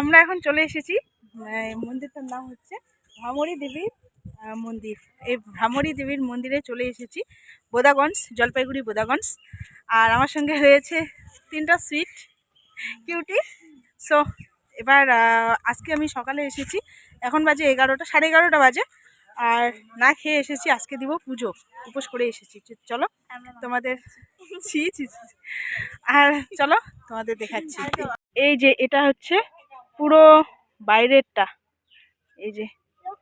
আমরা এখন চলে এসেছি মন্দিরটার নাম হচ্ছে ভ্রামরী দেবীর মন্দির। এই ভ্রামরী দেবীর মন্দিরে চলে এসেছি, বোদাগঞ্জ, জলপাইগুড়ি বোদাগঞ্জ। আর আমার সঙ্গে রয়েছে তিনটা সুইট কিউটি। সো এবার আজকে আমি সকালে এসেছি, এখন বাজে এগারোটা, সাড়ে এগারোটা বাজে। আর না খেয়ে এসেছি, আজকে দিব পুজো, উপোস করে এসেছি। চলো, তোমাদের ছি ছি। আর চলো, তোমাদের দেখাচ্ছি। এই যে, এটা হচ্ছে পুরো বাইরেরটা। এই যে,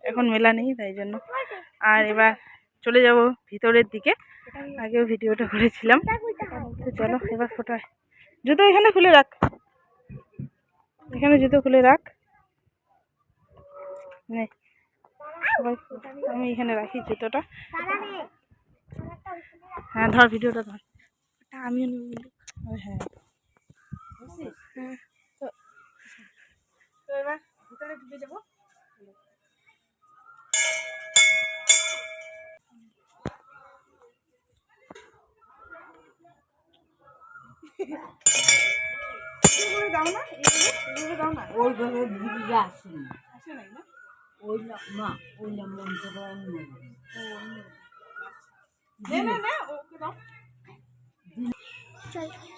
এখন মেলা নেই, তাই জন্য। আর এবার চলে যাব ভিতরের দিকে। আগেও ভিডিওটা করেছিলাম। তো চলো, এবার ফটো জুতো এখানে খুলে রাখ। এখানে জুতো খুলে রাখ। নে। আমি এখানে রাখি জুতোটা। হ্যাঁ ধর ভিডিওটা ধর। আমিও নেব হ্যাঁ হ্যাঁ তো তো এবার ভিতরে ঢুকে যাব এগুলো দাও না এগুলো এগুলো দাও না ওইভাবে দিদিকে আসেনি আসে নাই না ওই না না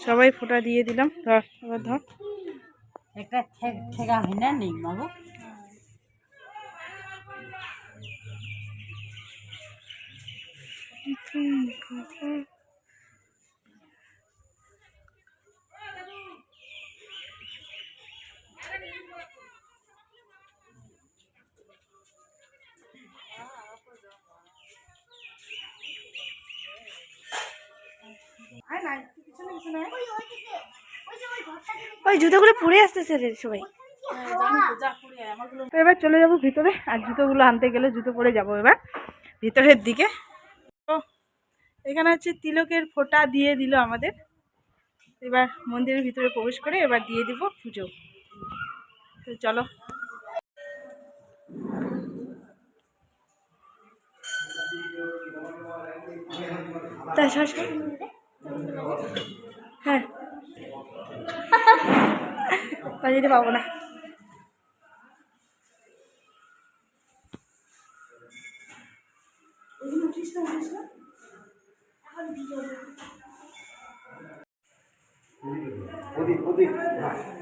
সবাই ফোঁটা দিয়ে দিলাম ধর এবার ধর। একটা ঠেক হয় না নেই মাগো? ওই জুতোগুলো পরে আসতেছে রে সবাই। এবার চলে যাব ভিতরে, আর জুতোগুলো আনতে গেলে জুতো পরে যাব এবার ভিতরের দিকে। তো এখানে হচ্ছে তিলকের ফোঁটা দিয়ে দিল আমাদের। এবার মন্দিরের ভিতরে প্রবেশ করে এবার দিয়ে দিব পুজো। তো চলো। তা বাজাতে পাবো না। এখানে বাদল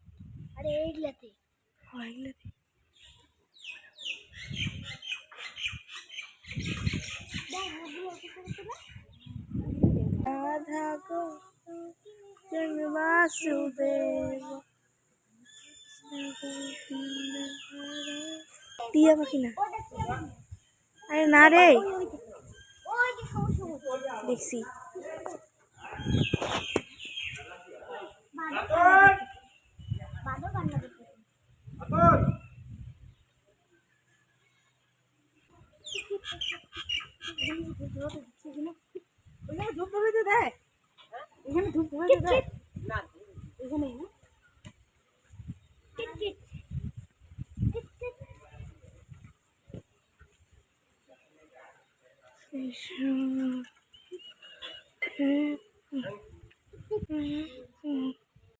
আরে এইগুলাতে রাধা গো বাসুদেব টিয়া পাখি না আরে না রে ওই যে সবুজ সবুজ দেখছি এখানে ধূপ ধরে দেয় এখানে ধূপ ধরে দেয় এখানেই না টিক